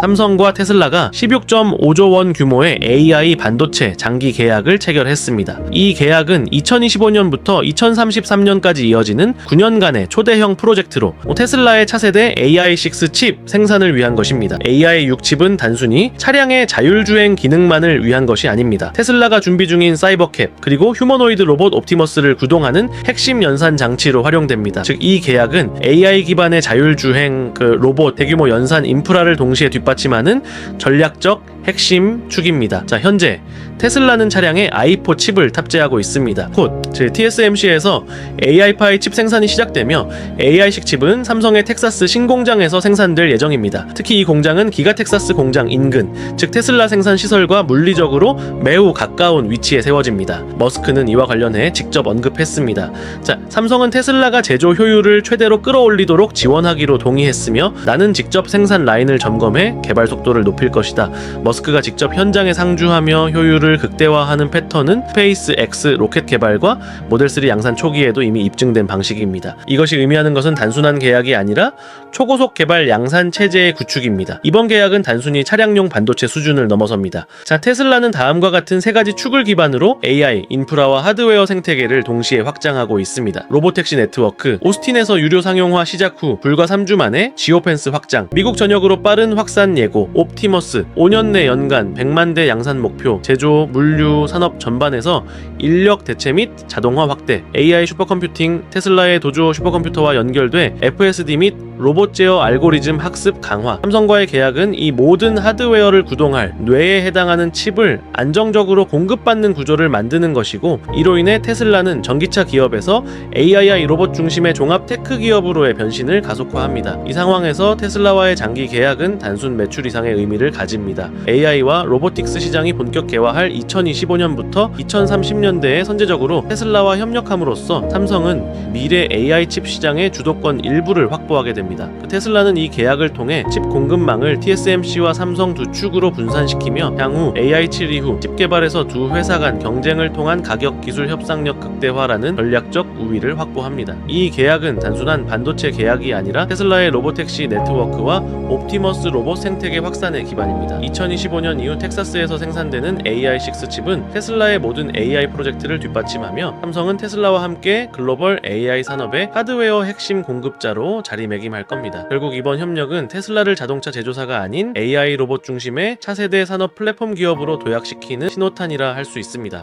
삼성과 테슬라가 16.5조 원 규모의 AI 반도체 장기 계약을 체결했습니다. 이 계약은 2025년부터 2033년까지 이어지는 9년간의 초대형 프로젝트로 테슬라의 차세대 AI6 칩 생산을 위한 것입니다. AI6 칩은 단순히 차량의 자율주행 기능만을 위한 것이 아닙니다. 테슬라가 준비 중인 사이버캡 그리고 휴머노이드 로봇 옵티머스를 구동하는 핵심 연산 장치로 활용됩니다. 즉 이 계약은 AI 기반의 자율주행 그 로봇 대규모 연산 인프라를 동시에 뒷받 침하는 전략적 핵심 축입니다. 자, 현재 테슬라는 차량에 i4 칩을 탑재하고 있습니다. 곧제 TSMC에서 AI5 칩 생산이 시작되며 AI식 칩은 삼성의 텍사스 신공장에서 생산될 예정입니다. 특히 이 공장은 기가 텍사스 공장 인근, 즉 테슬라 생산 시설과 물리적으로 매우 가까운 위치에 세워집니다. 머스크는 이와 관련해 직접 언급했습니다. 자, 삼성은 테슬라가 제조 효율을 최대로 끌어올리도록 지원하기로 동의했으며 나는 직접 생산 라인을 점검해 개발 속도를 높일 것이다. 머스 크가 직접 현장에 상주하며 효율을 극대화하는 패턴은 스페이스 X 로켓 개발과 모델 3 양산 초기에도 이미 입증된 방식입니다. 이것이 의미하는 것은 단순한 계약이 아니라 초고속 개발 양산 체제의 구축입니다. 이번 계약은 단순히 차량용 반도체 수준을 넘어섭니다. 자, 테슬라는 다음과 같은 세 가지 축을 기반으로 AI, 인프라와 하드웨어 생태계를 동시에 확장하고 있습니다. 로보택시 네트워크, 오스틴에서 유료 상용화 시작 후 불과 3주 만에 지오펜스 확장, 미국 전역으로 빠른 확산 예고, 옵티머스, 5년 내 연간 100만 대 양산 목표, 제조, 물류, 산업 전반에서 인력 대체 및 자동화 확대, AI 슈퍼컴퓨팅, 테슬라의 도조 슈퍼컴퓨터와 연결돼 FSD 및 로봇 제어 알고리즘 학습 강화. 삼성과의 계약은 이 모든 하드웨어를 구동할 뇌에 해당하는 칩을 안정적으로 공급받는 구조를 만드는 것이고 이로 인해 테슬라는 전기차 기업에서 AI 로봇 중심의 종합 테크 기업으로의 변신을 가속화합니다. 이 상황에서 테슬라와의 장기 계약은 단순 매출 이상의 의미를 가집니다. AI와 로보틱스 시장이 본격 개화할 2025년부터 2030년대에 선제적으로 테슬라와 협력함으로써 삼성은 미래 AI 칩 시장의 주도권 일부를 확보하게 됩니다. 그 테슬라는 이 계약을 통해 칩 공급망을 TSMC와 삼성 두 축으로 분산시키며 향후 AI 칠 이후 칩 개발에서 두 회사 간 경쟁을 통한 가격 기술 협상력 극대화라는 전략적 우위를 확보합니다. 이 계약은 단순한 반도체 계약이 아니라 테슬라의 로보택시 네트워크와 옵티머스 로봇 생태계 확산에 기반입니다. 2025년 이후 텍사스에서 생산되는 AI6 칩은 테슬라의 모든 AI 프로젝트를 뒷받침하며 삼성은 테슬라와 함께 글로벌 AI 산업의 하드웨어 핵심 공급자로 자리매김할 겁니다. 결국 이번 협력은 테슬라를 자동차 제조사가 아닌 AI 로봇 중심의 차세대 산업 플랫폼 기업으로 도약시키는 신호탄이라 할 수 있습니다.